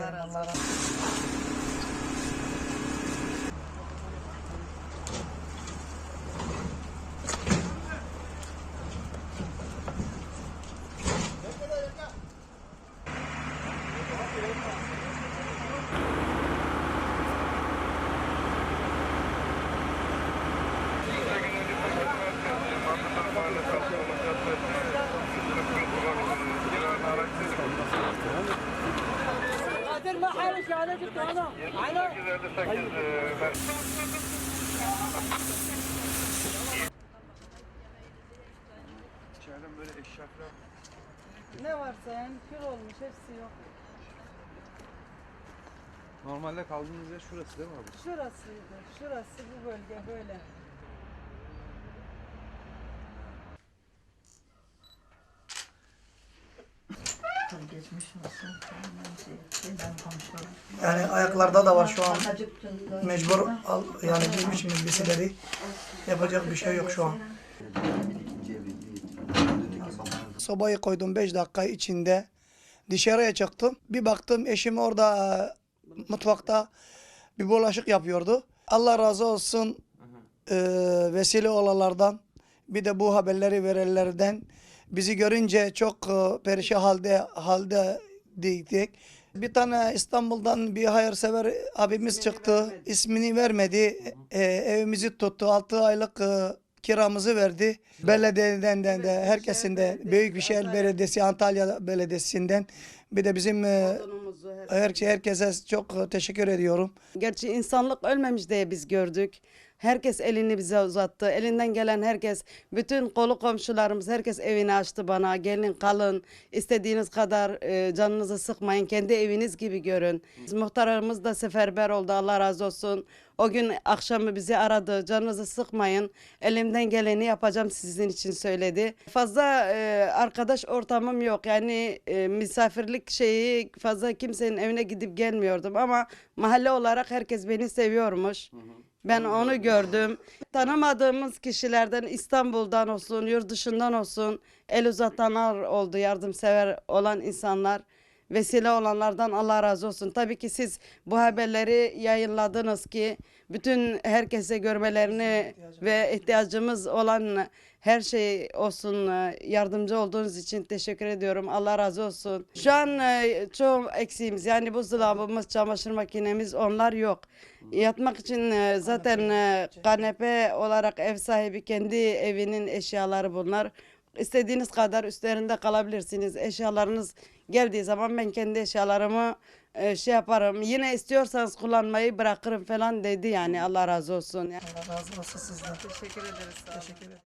Allah razı İçeriden böyle eşyaklar. Ne varsa yani kül olmuş hepsi yok. Normalde kaldığımız yer şurası değil mi abi? Şurasıydı. Şurası bu bölge böyle. geçmiş olsun. Yani ayaklarda da var şu an. Mecbur al, yani giymişim elbiseleri. Yapacak bir şey yok şu an. Sobayı koydum 5 dakika içinde. Dışarıya çıktım. Bir baktım eşim orada e, mutfakta bir bulaşık yapıyordu. Allah razı olsun e, vesile olalardan bir de bu haberleri verenlerden bizi görünce çok e, perişan halde halde değildik. Bir tane İstanbul'dan bir hayırsever abimiz çıktı. İsmini vermedi. E, evimizi tuttu. 6 aylık e, kiramızı verdi. Belediyeden de, de herkesin de Büyükşehir Belediyesi, Antalya Belediyesi'nden bir de bizim e, her, herkese çok e, teşekkür ediyorum. Gerçi insanlık ölmemiş diye biz gördük. Herkes elini bize uzattı. Elinden gelen herkes, bütün kolu komşularımız, herkes evini açtı bana. Gelin kalın, istediğiniz kadar e, canınızı sıkmayın. Kendi eviniz gibi görün. Muhtarımız da seferber oldu. Allah razı olsun. O gün akşamı bizi aradı. Canınızı sıkmayın. Elimden geleni yapacağım sizin için söyledi. Fazla e, arkadaş ortamım yok. Yani e, misafirlik şeyi fazla kimsenin evine gidip gelmiyordum ama mahalle olarak herkes beni seviyormuş. Ben onu gördüm. Tanımadığımız kişilerden İstanbul'dan olsun, yurt dışından olsun el uzatanlar oldu, yardımsever olan insanlar. Vesile olanlardan Allah razı olsun. Tabii ki siz bu haberleri yayınladınız ki bütün herkese görmelerini ve ihtiyacımız olan her şey olsun yardımcı olduğunuz için teşekkür ediyorum. Allah razı olsun. Şu an e, çoğu eksiğimiz yani buzdolabımız, çamaşır makinemiz onlar yok. Yatmak için e, zaten e, kanepe olarak ev sahibi kendi evinin eşyaları bunlar. İstediğiniz kadar üstlerinde kalabilirsiniz. Eşyalarınız geldiği zaman ben kendi eşyalarımı e, şey yaparım. Yine istiyorsanız kullanmayı bırakırım falan dedi yani Allah razı olsun. Allah razı olsun sizden. Teşekkür ederiz. Sağ olun. Teşekkür ederim.